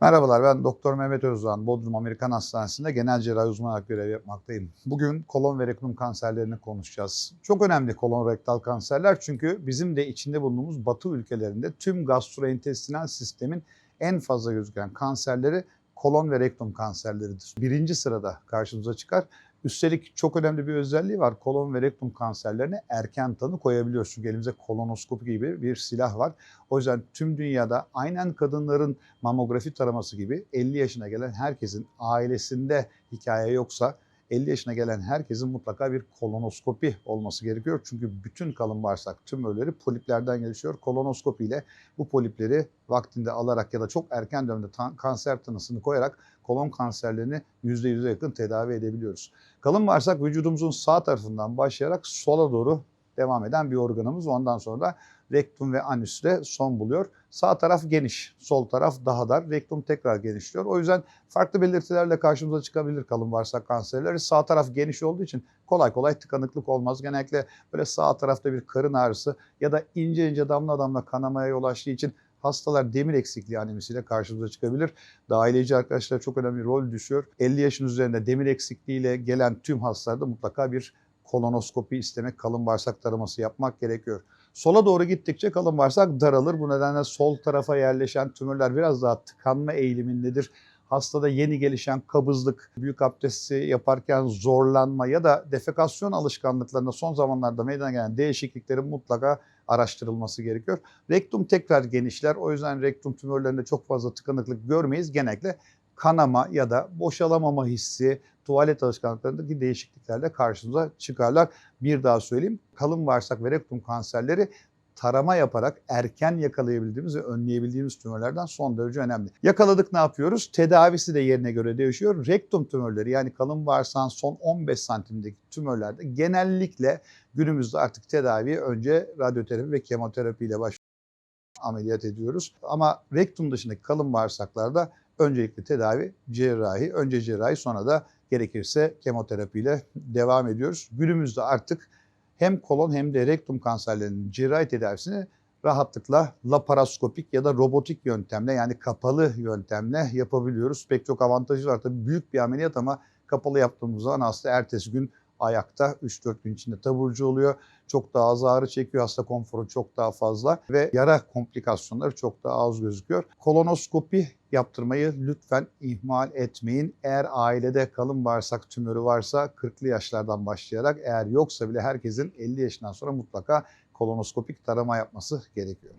Merhabalar ben Doktor Mehmet Özdoğan. Bodrum Amerikan Hastanesi'nde genel cerrahi uzmanı olarak görev yapmaktayım. Bugün kolon ve rektum kanserlerini konuşacağız. Çok önemli kolon rektal kanserler çünkü bizim de içinde bulunduğumuz batı ülkelerinde tüm gastrointestinal sistemin en fazla gözüken kanserleri kolon ve rektum kanserleridir. Birinci sırada karşımıza çıkar. Üstelik çok önemli bir özelliği var. Kolon ve rektum kanserlerine erken tanı koyabiliyoruz. Çünkü elimizde kolonoskopi gibi bir silah var. O yüzden tüm dünyada aynen kadınların mamografi taraması gibi 50 yaşına gelen herkesin ailesinde hikaye yoksa 50 yaşına gelen herkesin mutlaka bir kolonoskopi olması gerekiyor. Çünkü bütün kalın bağırsak tümörleri poliplerden gelişiyor. Kolonoskopi ile bu polipleri vaktinde alarak ya da çok erken dönemde kanser tanısını koyarak kolon kanserlerini %100'e yakın tedavi edebiliyoruz. Kalın bağırsak vücudumuzun sağ tarafından başlayarak sola doğru devam eden bir organımız. Ondan sonra da rektum ve anüsle son buluyor. Sağ taraf geniş, sol taraf daha dar. Rektum tekrar genişliyor. O yüzden farklı belirtilerle karşımıza çıkabilir kalın bağırsak kanserleri. Sağ taraf geniş olduğu için kolay kolay tıkanıklık olmaz. Genellikle böyle sağ tarafta bir karın ağrısı ya da ince ince damla damla kanamaya yol açtığı için hastalar demir eksikliği anemisiyle karşımıza çıkabilir. Dahiliyeci arkadaşlar çok önemli rol düşüyor. 50 yaşın üzerinde demir eksikliğiyle gelen tüm hastalarda mutlaka bir kolonoskopi istemek, kalın bağırsak taraması yapmak gerekiyor. Sola doğru gittikçe kalın bağırsak daralır. Bu nedenle sol tarafa yerleşen tümörler biraz daha tıkanma eğilimindedir. Hastada yeni gelişen kabızlık, büyük abdesti yaparken zorlanma ya da defekasyon alışkanlıklarında son zamanlarda meydana gelen değişikliklerin mutlaka araştırılması gerekiyor. Rektum tekrar genişler. O yüzden rektum tümörlerinde çok fazla tıkanıklık görmeyiz. Genellikle kanama ya da boşalamama hissi, tuvalet alışkanlıklarındaki değişikliklerle karşımıza çıkarlar. Bir daha söyleyeyim. Kalın bağırsak ve rektum kanserleri tarama yaparak erken yakalayabildiğimiz ve önleyebildiğimiz tümörlerden son derece önemli. Yakaladık ne yapıyoruz? Tedavisi de yerine göre değişiyor. Rektum tümörleri yani kalın bağırsağın son 15 santimdeki tümörlerde genellikle günümüzde artık tedaviye önce radyoterapi ve kemoterapi ile başlıyor ameliyat ediyoruz. Ama rektum dışındaki kalın bağırsaklarda öncelikle tedavi cerrahi, önce cerrahi sonra da gerekirse kemoterapiyle devam ediyoruz. Günümüzde artık hem kolon hem de rektum kanserlerinin cerrahi tedavisini rahatlıkla laparoskopik ya da robotik yöntemle yani kapalı yöntemle yapabiliyoruz. Pek çok avantajı var. Tabii büyük bir ameliyat ama kapalı yaptığımız zaman hasta ertesi gün ayakta 3-4 gün içinde taburcu oluyor. Çok daha az ağrı çekiyor. Hasta konforu çok daha fazla ve yara komplikasyonları çok daha az gözüküyor. Kolonoskopi yaptırmayı lütfen ihmal etmeyin. Eğer ailede kalın bağırsak tümörü varsa 40'lı yaşlardan başlayarak eğer yoksa bile herkesin 50 yaşından sonra mutlaka kolonoskopik tarama yapması gerekiyor.